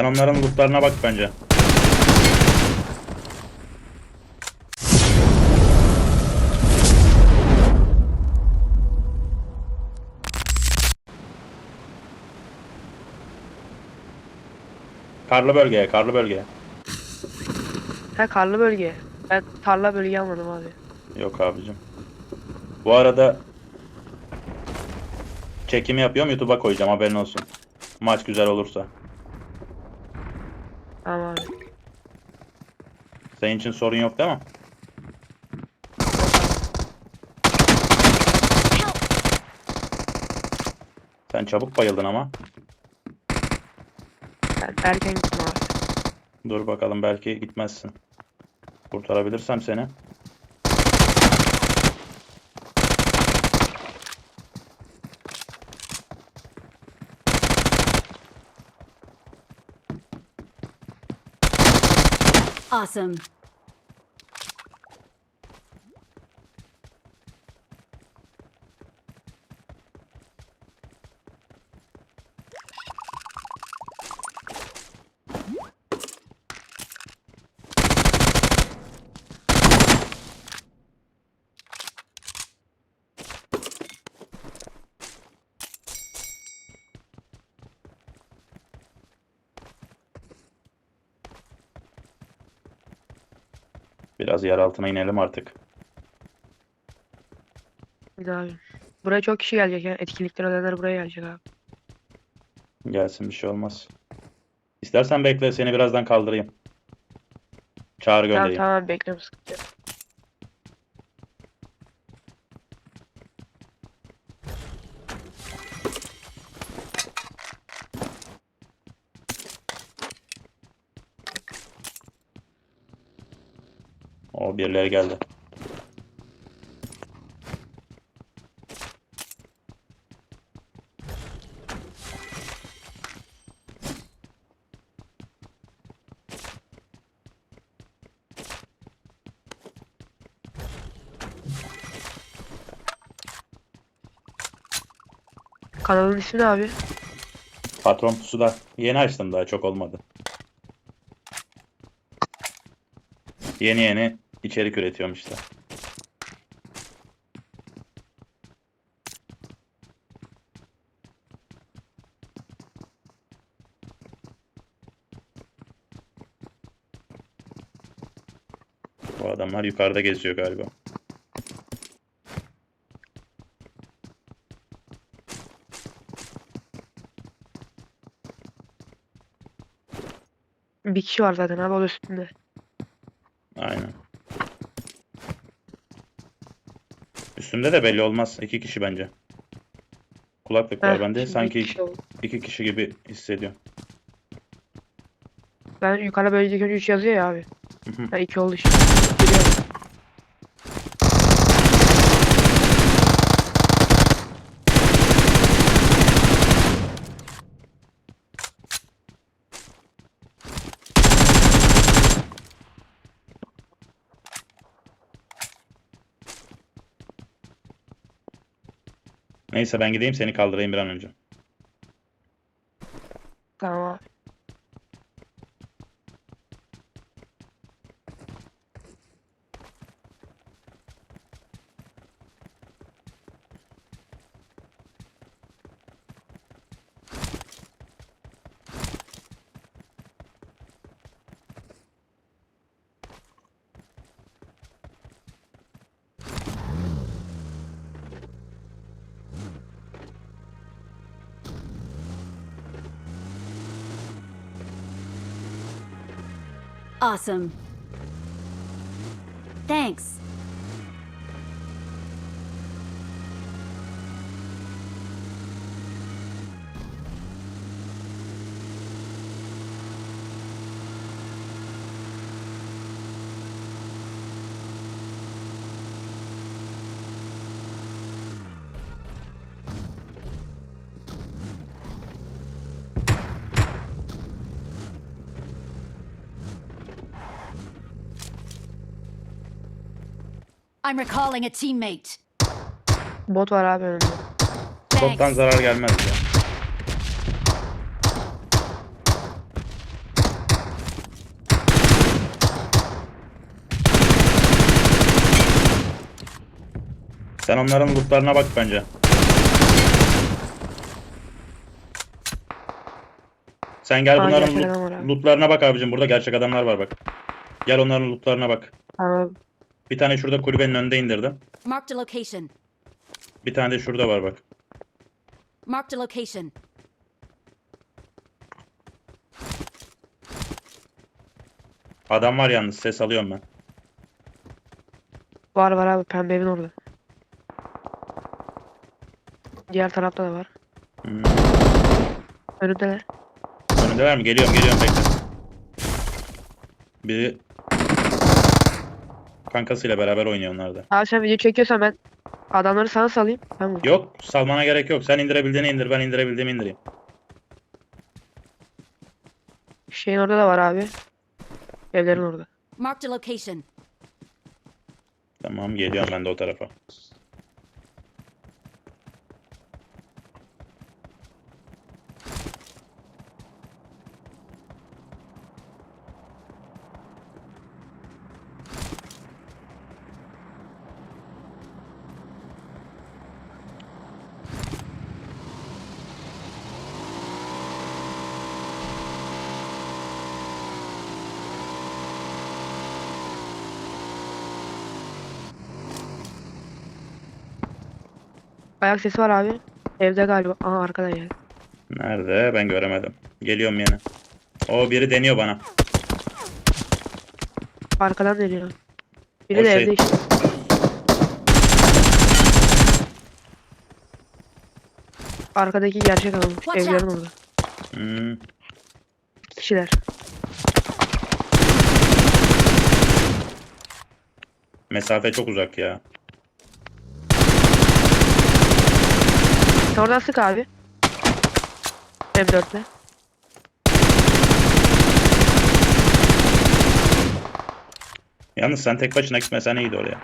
Sen onların lootlarına bak bence. Karlı bölgeye, karlı bölgeye. Ha karlı bölge. Ben tarla bölge almadım abi. Yok abicim. Bu arada çekimi yapıyorum YouTube'a koyacağım haberin olsun. Maç güzel olursa. Tamam. Senin için sorun yok değil mi? Sen çabuk bayıldın ama. Ben erken gittim abi. Dur bakalım belki gitmezsin. Kurtarabilirsem seni. Awesome. Biraz yer altına inelim artık. Bir daha abi. Buraya çok kişi gelecek ya. Etkinlikten ölenler buraya gelecek abi. Gelsin bir şey olmaz. İstersen bekle seni birazdan kaldırayım. Çağrı Tamam göndereyim. tamam bekliyorum sıkıntı yok. O birileri geldi. Kanalın ismi ne abi? Patron pusu da yeni açtım daha çok olmadı. Yeni yeni içerik üretiyorum işte. Bu adamlar yukarıda geziyor galiba. Bir kişi var zaten abi o da üstünde. Aynen. Üstümde de belli olmaz. İki kişi bence. Kulaklık var Heh, bende. şimdi Sanki kişi oldu. iki kişi gibi hissediyorum. Ben yukarıda bölecek önce 3 yazıyor ya abi. Hı hı. Ha 2 oldu şimdi. Biliyorum. Neyse ben gideyim seni kaldırayım bir an önce. Awesome. Thanks. I'm recalling a teammate. Bot var abi öldü. Bottan zarar gelmez ya. Sen onların lootlarına bak bence. Sen gel bunların gerçek lootlarına bak abicim. Burada gerçek adamlar var bak. Gel onların lootlarına bak. Tamam. Bir tane şurada kulübenin önünde indirdim. Marked a location. Bir tane de şurada var bak. Marked a location. Adam var yalnız ses alıyorum ben. Var var abi pembe evin orada. Diğer tarafta da var. Hmm. Önündeler. Önündeler mi? Geliyorum geliyorum bekle. Biri kankasıyla beraber oynuyor onlar da. Abi sen video çekiyorsan ben adamları sana salayım. Tamam. Yok salmana gerek yok. Sen indirebildiğini indir ben indirebildiğimi indireyim. Şeyin orada da var abi. Evlerin orada. Marked a location. Tamam geliyorum ben de o tarafa. Ayak sesi var abi. Evde galiba. Aha arkadan yani. Nerede? Ben göremedim. Geliyorum yine. O biri deniyor bana. Arkadan geliyor. Biri O de şey- evde işte. Arkadaki gerçek adam. Evlerin orada. Hmm. Kişiler. Mesafe çok uzak ya. Oradan sık abi. M4'le. Yalnız sen tek başına gitmesen iyiydi oraya.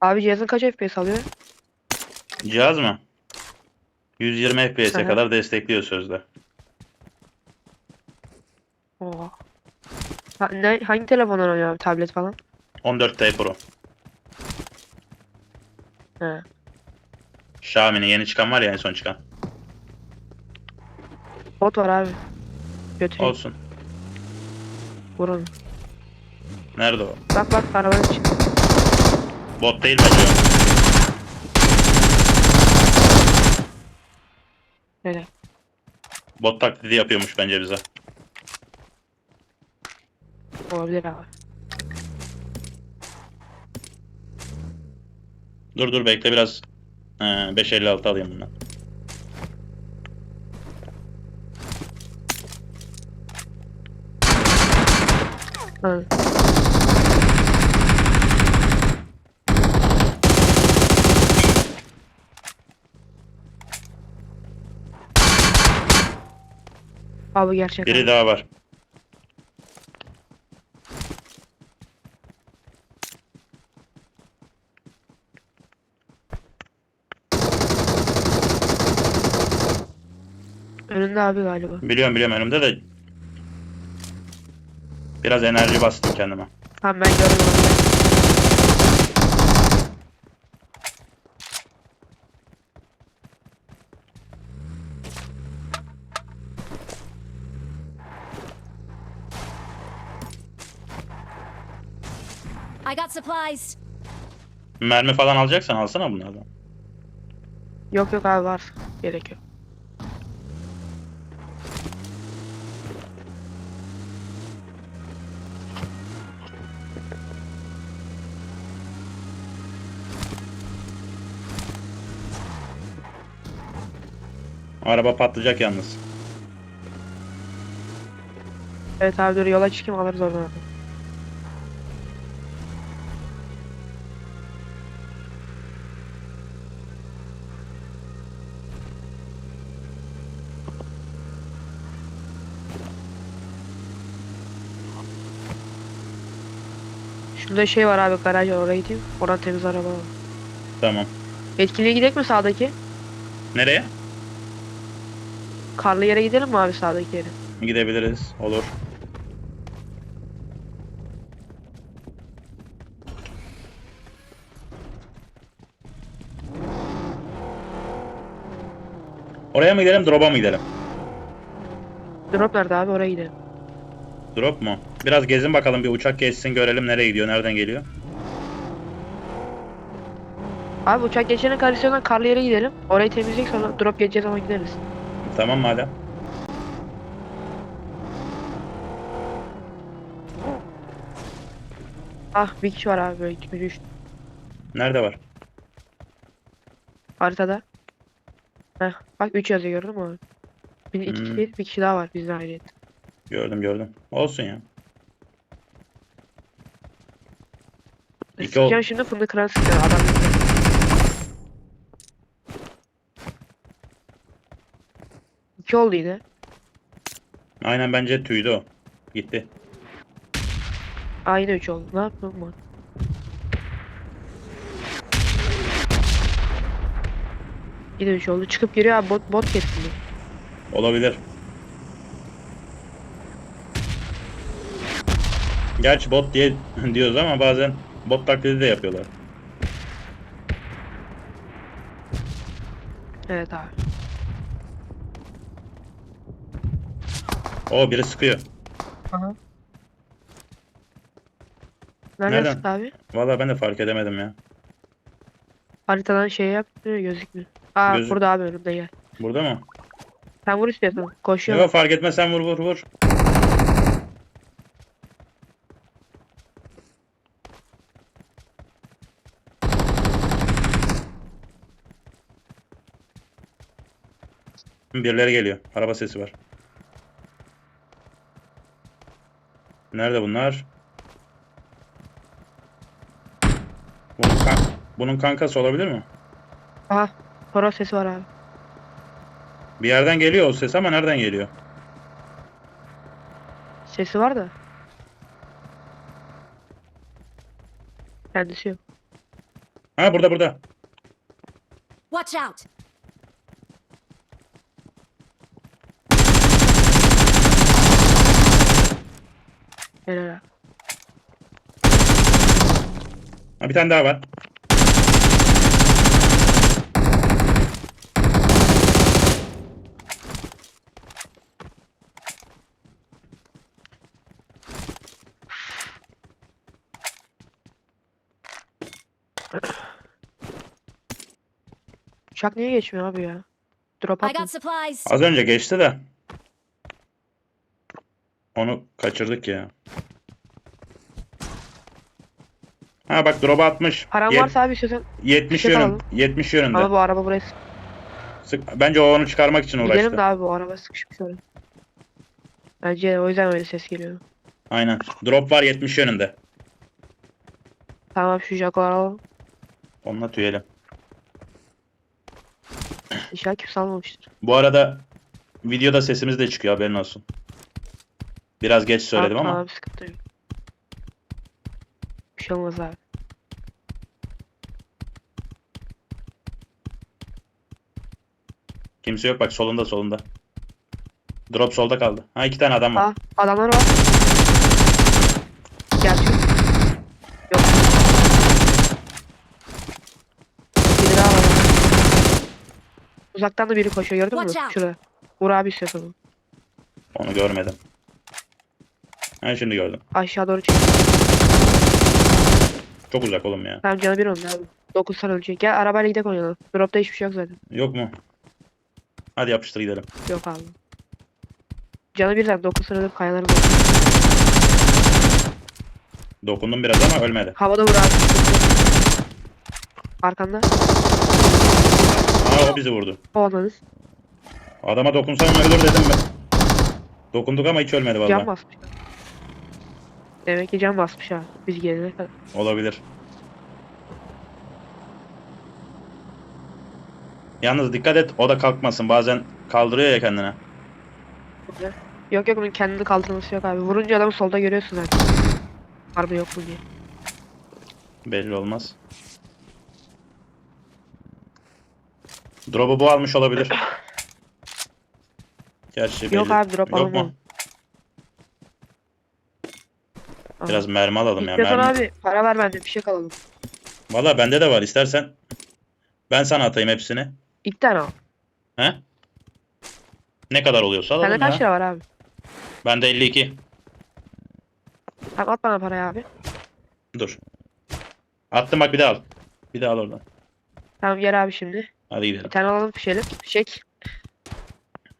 Abi cihazın kaç FPS alıyor? Cihaz mı? 120 FPS'e Aha. kadar destekliyor sözde. Oha. Ha, ne, hangi telefondan oynuyor abi? Tablet falan? 14T Pro. He. Xiaomi'nin yeni çıkan var ya en son çıkan. Bot var abi. Götüreyim. Olsun. Vurun. Nerede o? Bak bak arabanın içinde. Bot değil bence o. Öyle. Bot taklidi yapıyormuş bence bize. Olabilir abi. Dur dur bekle biraz. Ee, 556 alayım bundan. Ha. Abi gerçek. Biri abi. daha var. Önünde abi galiba. Biliyorum biliyorum önümde de. Biraz enerji bastım kendime. Tamam ben gördüm onu. I got supplies. Mermi falan alacaksan alsana bunlardan. Yok yok abi var. Gerek yok. Araba patlayacak yalnız. Evet abi dur yola çıkayım alırız oradan Şurada şey var abi garaj var oraya gideyim. Oradan temiz araba var. Tamam. Etkinliğe gidelim mi sağdaki? Nereye? Karlı yere gidelim mi abi sağdaki yere? Gidebiliriz. Olur. Oraya mı gidelim, drop'a mı gidelim? Drop nerede abi oraya gidelim. Drop mu? Biraz gezin bakalım, bir uçak geçsin görelim nereye gidiyor, nereden geliyor. Abi uçak geçene kadar istiyorsan karlı yere gidelim. Orayı temizleyecek sonra drop geçeceği zaman gideriz. Tamam madem. Ah bir kişi var abi böyle iki üç Nerede var? haritada. Heh bak 3 yazıyor gördün mü? Bir, iki Hmm. değil, bir kişi daha var bizden ayrı. Gördüm gördüm. Olsun ya. İki ol- Sıkacağım şimdi fındık kıran sıkıyor adam. İki oldu yine. Aynen bence tüydü o. Gitti. Aynı 3 oldu. Ne yapıyorum ben? Yine 3 oldu. Çıkıp giriyor abi bot, bot kesin. Olabilir. Gerçi bot diye diyoruz ama bazen bot taklidi de yapıyorlar. Evet abi. O biri sıkıyor. Aha. Nereden Nereden? sıktı abi? Vallahi ben de fark edemedim ya. Haritadan şey yapmıyor gözükmüyor. Aa Gözük- burada abi önümde gel. Burada mı? Sen vur istiyorsan. Koşuyor. Yok fark etmez sen vur vur vur. Birileri geliyor. Araba sesi var. Nerede bunlar? Bunun, kan- bunun kankası olabilir mi? Aha. Horoz sesi var abi. Bir yerden geliyor o ses ama nereden geliyor? Sesi var da. Kendisi yok. Ha burada burada. Watch out! Helal. Ha, bir tane daha var. Uçak niye geçmiyor abi ya? Drop I got supplies. Az önce geçti de. Onu kaçırdık ya. Ha bak drop'a atmış. Param Yet- varsa abi istiyorsan 70 şey yönün, alalım. 70 yönünde. ama bu araba buraya sık- Sık- bence o onu çıkarmak için uğraştı. Gidelim de abi bu araba sıkışmış oraya. Bence o yüzden öyle ses geliyor. Aynen. Drop var 70 yönünde. Tamam şu jaguar alalım. Onunla tüyelim. İnşallah kimse almamıştır. Bu arada videoda sesimiz de çıkıyor haberin olsun. Biraz geç söyledim tamam, ama. Tamam sıkıntı yok. Bir şey olmaz abi. Kimse yok bak solunda solunda. Drop solda kaldı. Ha iki tane adam var. Aa adamlar var. Gerçek. Yok. Biri daha var. Uzaktan da biri koşuyor gördün mü? Şurada. Vur abi istiyorsan. Onu görmedim. Ha şimdi gördüm. Aşağı doğru çık. Çok uzak oğlum ya. Tamam canı bir oldu abi. 9 tane ölecek. Gel arabayla gidelim oynayalım. Dropta hiçbir şey yok zaten. Yok mu? Hadi yapıştır gidelim. Yok abi. Canı birden 9 tane kayaların oldu. Dokundum biraz ama ölmedi. Havada vur abi. Arkanda. Aa o bizi vurdu. O olmanız. Adama dokunsam ölür dedim ben. Dokunduk ama hiç ölmedi Can vallahi. basmış. Demek ki can basmış ha. Biz gelene kadar. Olabilir. Yalnız dikkat et o da kalkmasın. Bazen kaldırıyor ya kendine. Yok yok bunun kendini kaldırması yok abi. Vurunca adamı solda görüyorsun zaten. Harbi yok mu diye. Belli olmaz. Drop'u bu almış olabilir. Gerçi Yok belli- abi, drop Yok alamıyorum. Biraz mermi alalım ya. Mermi. abi para ver bende bir şey kalalım. Valla bende de var. İstersen ben sana atayım hepsini. İlk tane al. He? Ne kadar oluyorsa alalım Sende kaç ya. lira var abi? Bende 52. Tamam at bana parayı abi. Dur. Attım bak bir daha al. Bir daha al oradan. Tamam gel abi şimdi. Hadi gidelim. Bir tane alalım fişelim. Fişek.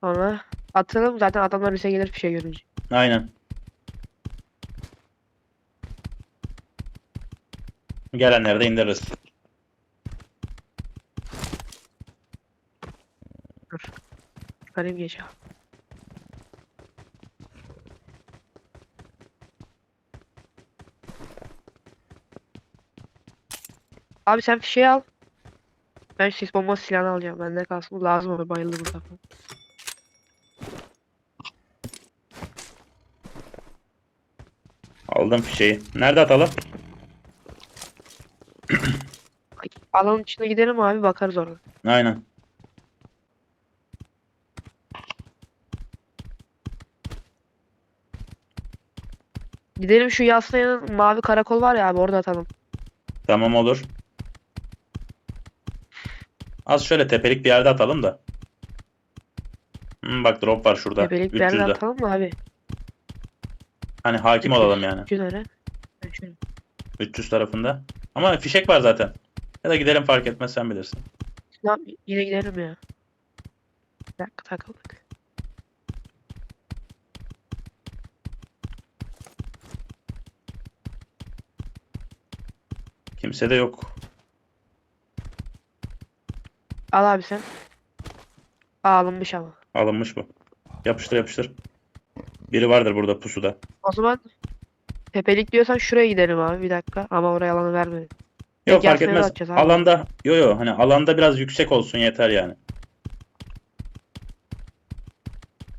Sonra atalım zaten adamlar bize gelir fişe görünce. Aynen. Gelenleri de indiririz. Çıkarayım gece abi. Sen fişeği al. Ben sis bombası silahını alacağım. Bende kalsın. Lazım olur. Bayıldı burada. Aldım fişeği. Nerede atalım? Alanın içine gidelim abi bakarız orada. Aynen. Gidelim şu yaslayanın mavi karakol var ya abi orada atalım. Tamam olur. Az şöyle tepelik bir yerde atalım da. Hmm, bak drop var şurada. Tepelik bir yerde 300'de. atalım mı abi? Hani hakim olalım yani. 300 lira. Ben şöyle. 300 tarafında. Ama fişek var zaten. Ya da gidelim fark etmez sen bilirsin. Tamam yine gidelim ya. Bir dakika takıldık. Kimse de yok. Al abi sen. Aa, alınmış ama. Alınmış bu. Yapıştır yapıştır. Biri vardır burada pusuda. O zaman tepelik diyorsan şuraya gidelim abi bir dakika. Ama oraya alanı vermedim. Yok fark etmez. atacağız abi. Alanda yo yo hani alanda biraz yüksek olsun yeter yani.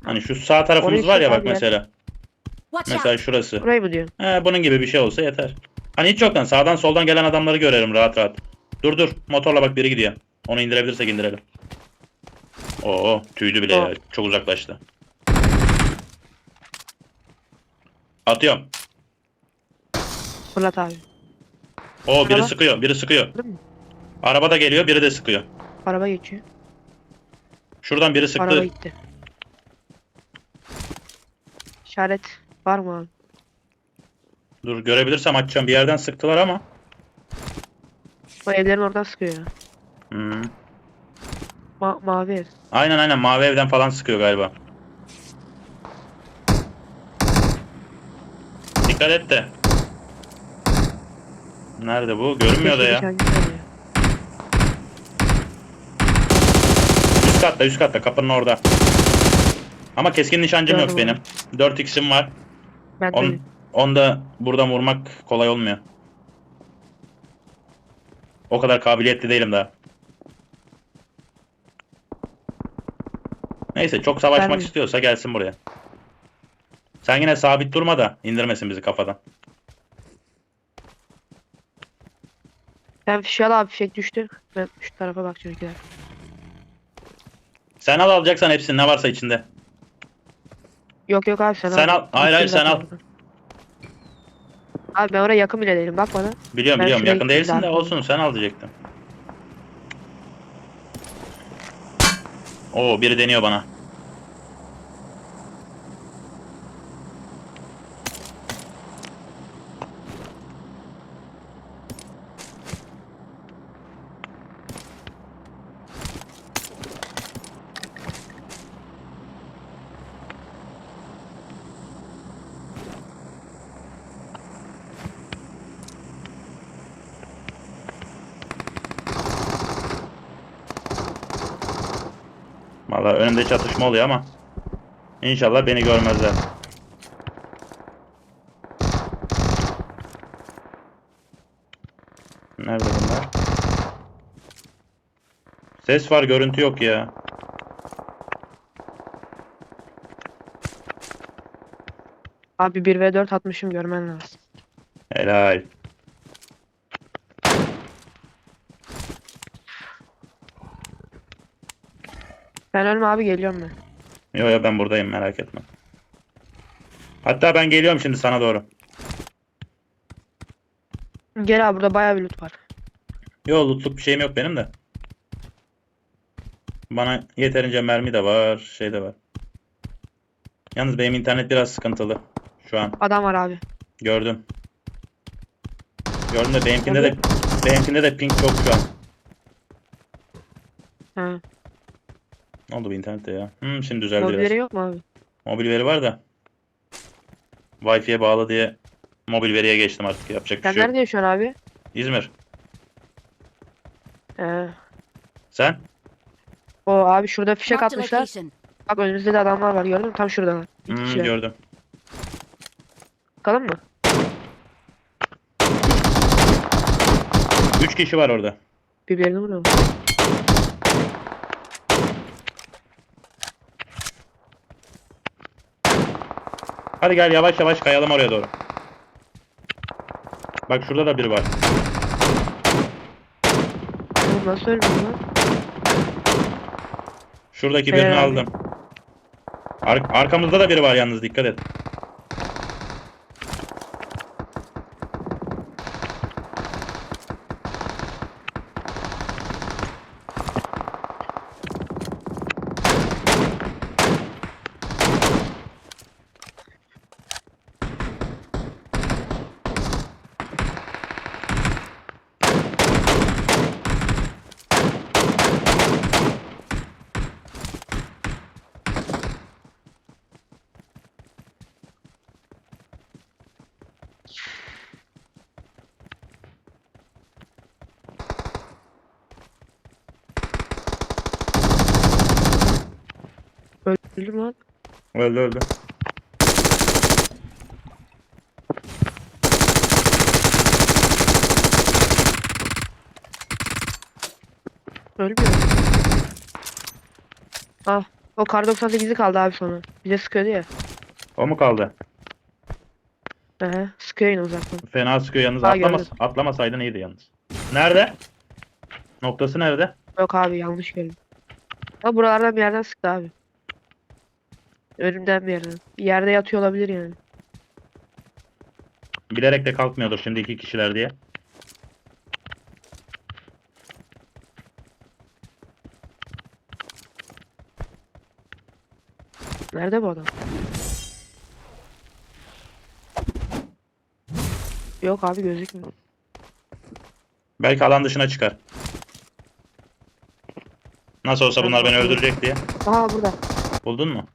Hani şu sağ tarafımız Orayı var ya bak ya. mesela. Watch out! Mesela şurası. Burayı mı diyorsun? He, bunun gibi bir şey olsa yeter. Hani hiç yoktan sağdan soldan gelen adamları görelim rahat rahat. Dur dur motorla bak biri gidiyor. Onu indirebilirsek indirelim. Oo tüydü bile ya. Çok uzaklaştı. Atıyorum. Fırlat abi. Oo biri Araba. sıkıyor biri sıkıyor. Araba da geliyor biri de sıkıyor. Araba geçiyor. Şuradan biri sıktı. Araba gitti. İşaret var mı abi? Dur görebilirsem açacağım. Bir yerden sıktılar ama. O evlerin oradan sıkıyor ya. Hmm. Ma mavi ev. Aynen aynen mavi evden falan sıkıyor galiba. Dikkat et de. Nerede bu? Görünmüyor da ya. Üst katta üst katta kapının orada. Ama keskin nişancım yok benim. 4x'im var. Ben de On, onda buradan vurmak kolay olmuyor. O kadar kabiliyetli değilim daha. Neyse çok savaşmak Ben- istiyorsa gelsin buraya. Sen yine sabit durma da indirmesin bizi kafadan. Sen fişe al abi fişek düştü. Ben şu tarafa bakacağım iki dakika. Sen al alacaksan hepsini ne varsa içinde. Yok yok abi sen, Sen al. Hayır, hayır, sen al. Abi ben oraya yakın bile değilim bak bana. Biliyorum Ben biliyorum şuraya yakın gittim değilsin de zaten. olsun sen al diyecektim. Oo biri deniyor bana. Valla önümde çatışma oluyor ama İnşallah beni görmezler. Nerede bunlar? Ses var, görüntü yok ya. Abi 1v4 atmışım görmen lazım. Helal. Sen ölme abi geliyorum ben. Yo yo ben buradayım merak etme. Hatta ben geliyorum şimdi sana doğru. Gel abi burada bayağı bir loot var. Yo lootluk bir şeyim yok benim de. Bana yeterince mermi de var, şey de var. Yalnız benim internet biraz sıkıntılı şu an. Adam var abi. Gördüm. Gördüm de benimkinde de benimkinde de ping çok şu an. Ha. Ne oldu bu internette ya? Hmm, şimdi düzeldi biraz. Mobilleri yok mu abi? Mobil veri var da. Wi-Fi'ye bağlı diye mobil veriye geçtim artık. Yapacak bir Sen şey yok. nerede yaşıyorsun abi? İzmir. He. Sen? O abi şurada fişek Marked a atmışlar. location. Bak önümüzde de adamlar var gördün mü? Tam şuradalar. İki Hmm, kişiler. gördüm. Bakalım mı? Üç kişi var orada. Birbirlerini vuruyor. Hadi gel yavaş yavaş kayalım oraya doğru. Bak şurada da biri var. Nasıl ölmüyor lan? Şuradaki birini abi. aldım. Ar- arkamızda da biri var yalnız dikkat et. Öldüm lan. Öldü öldü. Ölmüyor. Ah. O kar 98'i kaldı abi sonra. Bize sıkıyordu ya. O mu kaldı? Ehe. Sıkıyor yine uzaktan. Fena sıkıyor yalnız. Ha, Atlamas gördüm. atlamasaydın iyiydi yalnız. Nerede? Noktası nerede? Yok abi yanlış gördüm. Ama buralardan bir yerden sıktı abi. Önümden bir yerden. Bir yerde yatıyor olabilir yani. Bilerek de kalkmıyordur şimdi iki kişiler diye. Nerede bu adam? Yok abi gözükmüyor. Belki alan dışına çıkar. Nasıl olsa bunlar beni öldürecek diye. Aha burada. Buldun mu?